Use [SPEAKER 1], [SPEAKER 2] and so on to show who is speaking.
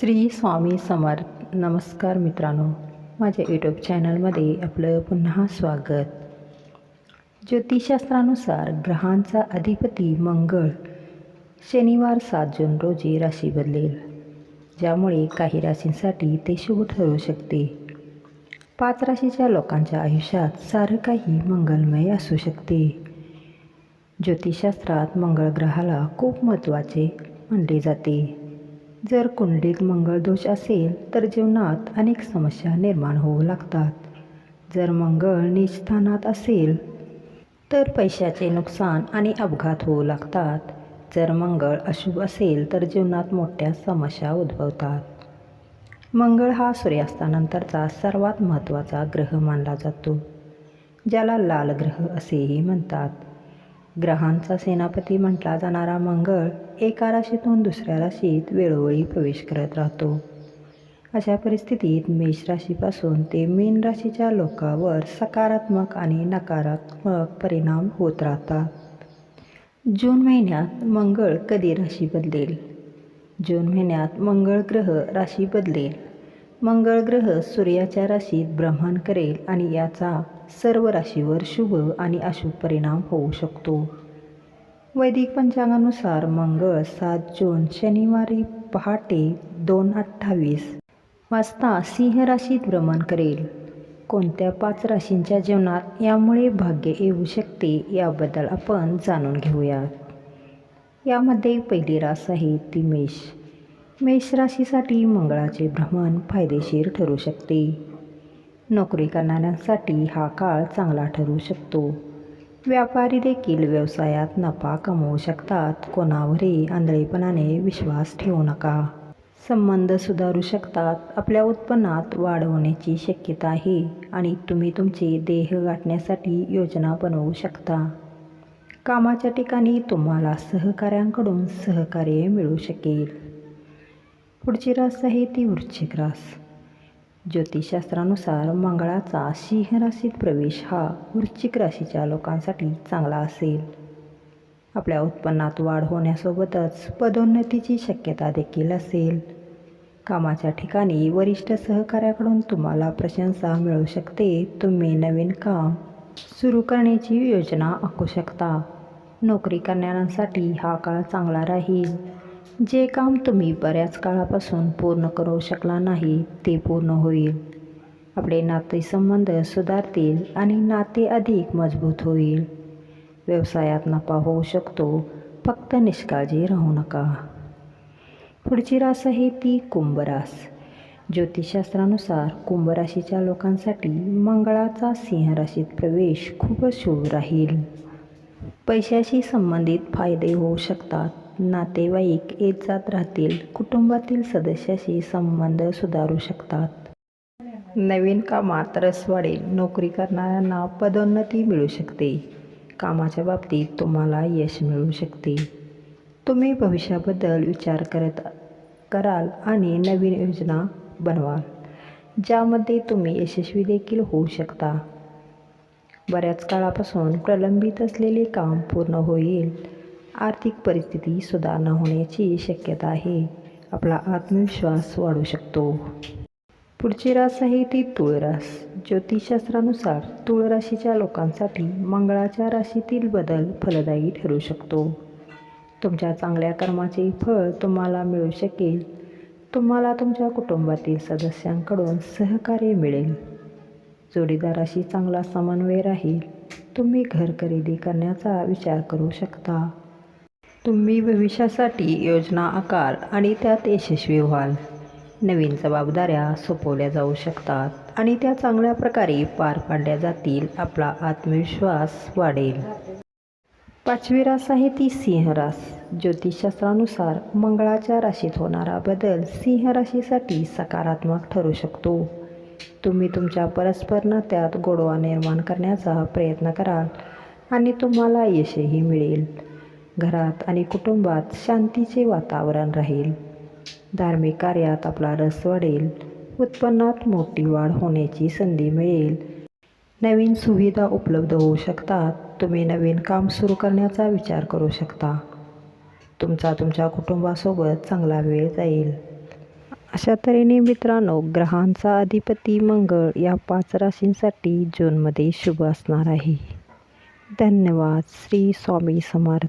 [SPEAKER 1] श्री स्वामी समर्थ नमस्कार मित्रांनो. माझ्या यूट्यूब चॅनलमध्ये आपलं पुन्हा स्वागत. ज्योतिषशास्त्रानुसार ग्रहांचा अधिपती मंगळ शनिवार सात जून रोजी राशी बदलेल. ज्यामुळे काही राशींसाठी ते शुभ ठरू शकते. पाच राशीच्या लोकांच्या आयुष्यात सारं काही मंगलमय असू शकते. ज्योतिषशास्त्रात मंगळ ग्रहाला खूप महत्त्वाचे मानले जाते. जर कुंडलीत मंगळ दोष असेल तर जीवनात अनेक समस्या निर्माण होऊ लागतात. जर मंगळ निजस्थानात असेल तर पैशाचे नुकसान आणि अपघात होऊ लागतात. जर मंगळ अशुभ असेल तर जीवनात मोठ्या समस्या उद्भवतात. मंगळ हा सूर्यास्तानंतरचा सर्वात महत्त्वाचा ग्रह मानला जातो ज्याला लाल ग्रह असेही म्हणतात. ग्रहांचा सेनापती म्हटला जाणारा मंगळ एका राशीतून दुसऱ्या राशीत वेळोवेळी प्रवेश करत राहतो. अशा परिस्थितीत मेष राशीपासून ते मीन राशीच्या लोकांवर सकारात्मक आणि नकारात्मक परिणाम होत राहतात. जून महिन्यात मंगळ कधी राशी बदलेल? जून महिन्यात मंगळ ग्रह राशी बदलेल. मंगळ ग्रह सूर्याच्या राशीत भ्रमण करेल आणि याचा सर्व राशीवर शुभ आणि अशुभ परिणाम होऊ शकतो. वैदिक पंचांगानुसार मंगळ सात जून शनिवारी पहाटे दोन अठ्ठावीस वाजता सिंह राशीत भ्रमण करेल. कोणत्या पाच राशींच्या जीवनात यामुळे भाग्य येऊ शकते याबद्दल आपण जाणून घेऊयात. यामध्ये पहिली रास आहे ती मेष मेषराशीसाठी मंगळाचे भ्रमण फायदेशीर ठरू शकते. नोकरी करणाऱ्यांसाठी हा काळ चांगला ठरू शकतो. व्यापारी देखील व्यवसायात नफा कमवू शकतात. कोणावरही आंधळेपणाने विश्वास ठेवू नका. संबंध सुधारू शकतात. आपल्या उत्पन्नात वाढ होण्याची शक्यता आहे आणि तुम्ही तुमचे देह गाठण्यासाठी योजना बनवू शकता. कामाच्या ठिकाणी तुम्हाला सहकाऱ्यांकडून सहकार्य मिळू शकेल. पुढची रास आहे ती वृश्चिक रास. ज्योतिषशास्त्रानुसार मंगळाचा सिंह राशीत प्रवेश हा वृश्चिक राशीच्या लोकांसाठी चांगला असेल. आपल्या उत्पन्नात वाढ होण्यासोबतच पदोन्नतीची शक्यता देखील असेल. कामाच्या ठिकाणी वरिष्ठ सहकाऱ्याकडून तुम्हाला प्रशंसा मिळू शकते. तुम्ही नवीन काम सुरू करण्याची योजना आखू शकता. नोकरी करणाऱ्यांसाठी हा काळ चांगला राहील. जे काम तुम्ही बऱ्याच काळापासून पूर्ण करू शकला नाही ते पूर्ण होईल. आपले नातेसंबंध सुधारतील आणि नाते अधिक मजबूत होईल. व्यवसायात नफा होऊ शकतो फक्त निष्काळजी राहू नका. पुढची रास आहे ती कुंभरास. ज्योतिषशास्त्रानुसार कुंभराशीच्या लोकांसाठी मंगळाचा सिंह राशीत प्रवेश खूपच शुभ राहील. पैशाशी संबंधित फायदे होऊ शकतात. नातेवाईक येत जात राहतील कुटुंबातील सदस्याशी संबंध सुधारू शकतात. नवीन कामात रस वाढेल नोकरी करणाऱ्यांना पदोन्नती मिळू शकते. कामाच्या बाबतीत तुम्हाला यश मिळू शकते. तुम्ही भविष्याबद्दल विचार करत कराल आणि नवीन योजना बनवाल ज्यामध्ये तुम्ही यशस्वी देखील होऊ शकता. बऱ्याच काळापासून प्रलंबित असलेले काम पूर्ण होईल. आर्थिक परिस्थिती सुधारणा होण्याची शक्यता आहे. आपला आत्मविश्वास वाढू शकतो. पुढची रास आहे ती तुळरास. ज्योतिषशास्त्रानुसार तुळ राशीच्या लोकांसाठी मंगळाच्या राशीतील बदल फलदायी ठरू शकतो. तुमच्या चांगल्या कर्माचे फळ तुम्हाला मिळू शकेल. तुम्हाला तुमच्या कुटुंबातील सदस्यांकडून सहकार्य मिळेल. जोडीदाराशी चांगला समन्वय राहील. तुम्ही घर खरेदी करण्याचा विचार करू शकता. तुम्ही भविष्यासाठी योजना आकार आणि त्यात यशस्वी व्हाल. नवीन जबाबदाऱ्या सोपवल्या जाऊ शकतात आणि त्या चांगल्या प्रकारे पार पाडल्या जातील आपला आत्मविश्वास वाढेल. पाचवी रास आहे ती सिंह रास. ज्योतिषशास्त्रानुसार मंगळाच्या राशीत होणारा बदल सिंह राशीसाठी सकारात्मक ठरू शकतो. तुम्ही तुमच्या परस्पर नात्यात गोडवा निर्माण करण्याचा प्रयत्न कराल आणि तुम्हाला यशही मिळेल. घरात आणि कुटुंबात शांतीचे वातावरण राहील. धार्मिक कार्यात आपला रस वाढेल. उत्पन्नात मोठी वाढ होण्याची संधी मिळेल. नवीन सुविधा उपलब्ध होऊ शकतात. तुम्ही नवीन काम सुरू करण्याचा विचार करू शकता. तुमचा तुमच्या कुटुंबासोबत चांगला वेळ जाईल. अशा तऱ्हेने मित्रांनो ग्रहांचा अधिपती मंगळ या पाच राशींसाठी जूनमध्ये शुभ असणार आहे. धन्यवाद. श्री स्वामी समर्थ.